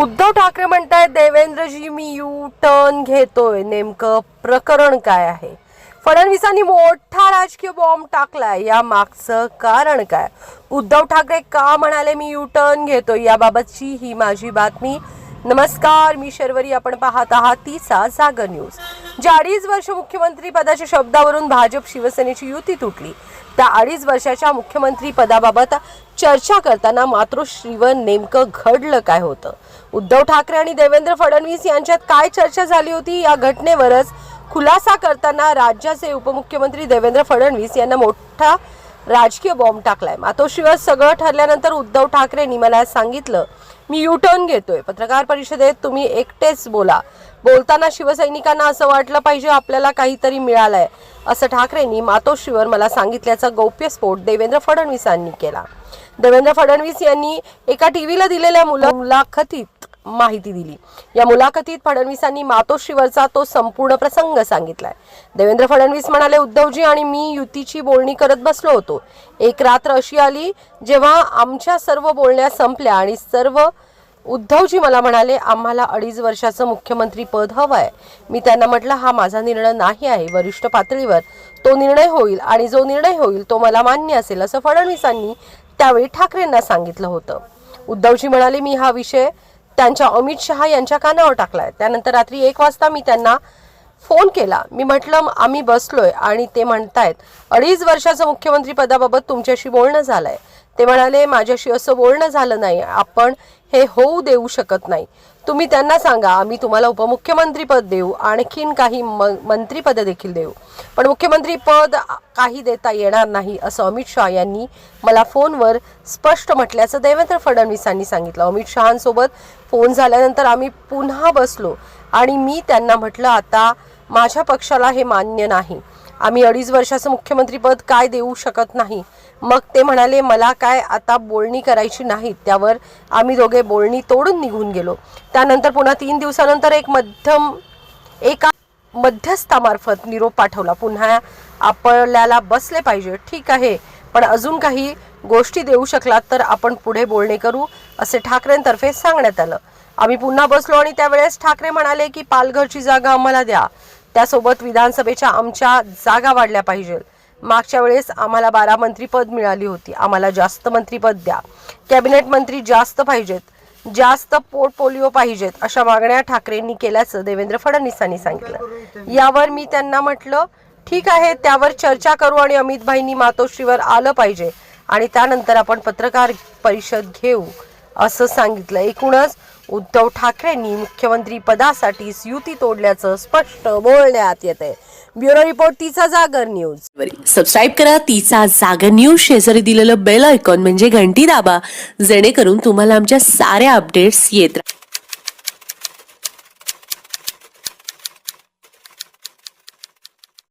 उद्धव ठाकरे म्हणताय देवेंद्रजी me U turn घेतोय. नेमकं प्रकरण काय आहे? फडणवीसांनी मोठा राजकीय बॉम्ब टाकलाय. या मागचं कारण काय? उद्धव ठाकरे का म्हणाले मी यू टर्न घेतोय? याबाबतची ही माझी बातमी. नमस्कार मी शर्वरी. आपण पाहत आहात तिचा जागर न्यूज. ज्या अडीच वर्ष मुख्यमंत्री पदाच्या शब्दावरून भाजप शिवसेनेची युती तुटली. त्या अडीच वर्षाच्या मुख्यमंत्री पदाबाबत चर्चा करताना मातोश्रीवर नेमकं घडलं काय होतं? उद्धव ठाकरे आणि देवेंद्र फडणवीस यांच्यात काय चर्चा झाली होती या घटनेवरच खुलासा करताना राज्याचे उपमुख्यमंत्री देवेंद्र फडणवीस यांना मोठा राजकीय बॉम्ब टाकलाय. मातोश्रीवर सगळं ठरल्यानंतर उद्धव ठाकरेंनी मला सांगितलं मी युटर्न घेतोय. पत्रकार परिषदेत तुम्ही एकटेच बोला. बोलताना शिवसैनिकांना असं वाटलं पाहिजे आपल्याला काहीतरी मिळालंय. असं ठाकरेंनी मातोश्रीवर मला सांगितल्याचा गौप्यस्फोट देवेंद्र फडणवीसांनी केला. देवेंद्र फडणवीस यांनी एका टीव्हीला दिलेल्या मुला मुलाखतीत माहिती दिली. या मुलाखतीत फडणवीसांनी मातोश्रीवरचा तो संपूर्ण प्रसंग सांगितलाय. देवेंद्र फडणवीस म्हणाले उद्धवजी आणि मी युतीची बोलणी करत बसलो होतो. एक रात्र अशी आली जेव्हा आमच्या सर्व बोलण्या संपल्या आणि सर्व उद्धवजी मला म्हणाले आम्हाला अडीच वर्षाचं मुख्यमंत्री पद हवं आहे मी त्यांना म्हटलं हा माझा निर्णय नाही आहे वरिष्ठ पातळीवर. तो निर्णय होईल आणि जो निर्णय होईल तो मला मान्य असेल असं फडणवीसांनी त्यावेळी ठाकरेंना सांगितलं होतं. उद्धवजी म्हणाले मी हा विषय त्यांच्या अमित शहा यांच्या कानावर टाकलाय. त्यानंतर रात्री एक वाजता मी त्यांना फोन केला. मी म्हटलं आम्ही बसलोय आणि ते म्हणतायत अडीच वर्षाचं मुख्यमंत्री पदाबाबत तुमच्याशी बोलणं झालंय. ते म्हणाले माझ्याशी असं बोलणं झालं नाही. आपण हे होऊ देऊ शकत नाही. तुम्ही त्यांना सांगा आम्ही तुम्हाला उपमुख्यमंत्री पद देऊ आणखीन काही म- मंत्रीपद देखील देऊ. पण मुख्यमंत्री पद काही देता येणार नाही असं अमित शहा यांनी मला फोनवर स्पष्ट म्हटल्याचं देवेंद्र फडणवीसांनी सांगितलं. अमित शहांसोबत फोन झाल्यानंतर आम्ही पुन्हा बसलो आणि मी त्यांना म्हटलं आता माझ्या पक्षाला हे मान्य नाही. आम्ही अडीच वर्षाचं मुख्यमंत्रीपद काय देऊ शकत नाही. मग ते म्हणाले मला काय आता बोलणी करायची नाही त्यावर आम्ही दोघे बोलणी तोडून निघून गेलो. त्यानंतर पुन्हा तीन दिवसानंतर एक मध्यम एका मध्यस्थामार्फत निरोप पाठवला. पुन्हा आपल्याला बसले पाहिजे. ठीक आहे पण अजून काही गोष्टी देऊ शकलात तर आपण पुढे बोलणे करू असे ठाकरेंतर्फे सांगण्यात आलं. आम्ही पुन्हा बसलो आणि त्यावेळेस ठाकरे म्हणाले की पालघरची जागा आम्हाला द्या. त्यासोबत विधानसभेच्या आमच्या जागा वाढल्या पाहिजे. मागच्या वेळेस आम्हाला बारा मंत्रीपद मिळाली होती. आम्हाला जास्त मंत्रीपद द्या. कॅबिनेट मंत्री जास्त पाहिजेत. जास्त पोर्टफोलिओ पाहिजेत अशा मागण्या ठाकरेंनी केल्याचं देवेंद्र फडणवीसांनी सांगितलं. यावर मी त्यांना म्हटलं ठीक आहे त्यावर चर्चा करू आणि अमित भाईंनी मातोश्रीवर आलं पाहिजे आणि त्यानंतर आपण पत्रकार परिषद घेऊ असं सांगितलं. एकूणच उद्धव ठाकरेंनी मुख्यमंत्री पदासाठी युती तोडल्याचं स्पष्ट बोलण्यात येत आहे ब्युरो रिपोर्ट तिचा जागर न्यूज. सबस्क्राईब करा तिचा जागर न्यूज. शेजारी दिलेलं बेल आयकॉन म्हणजे घंटी दाबा. जेणेकरून तुम्हाला आमच्या साऱ्या अपडेट्स येत राहतील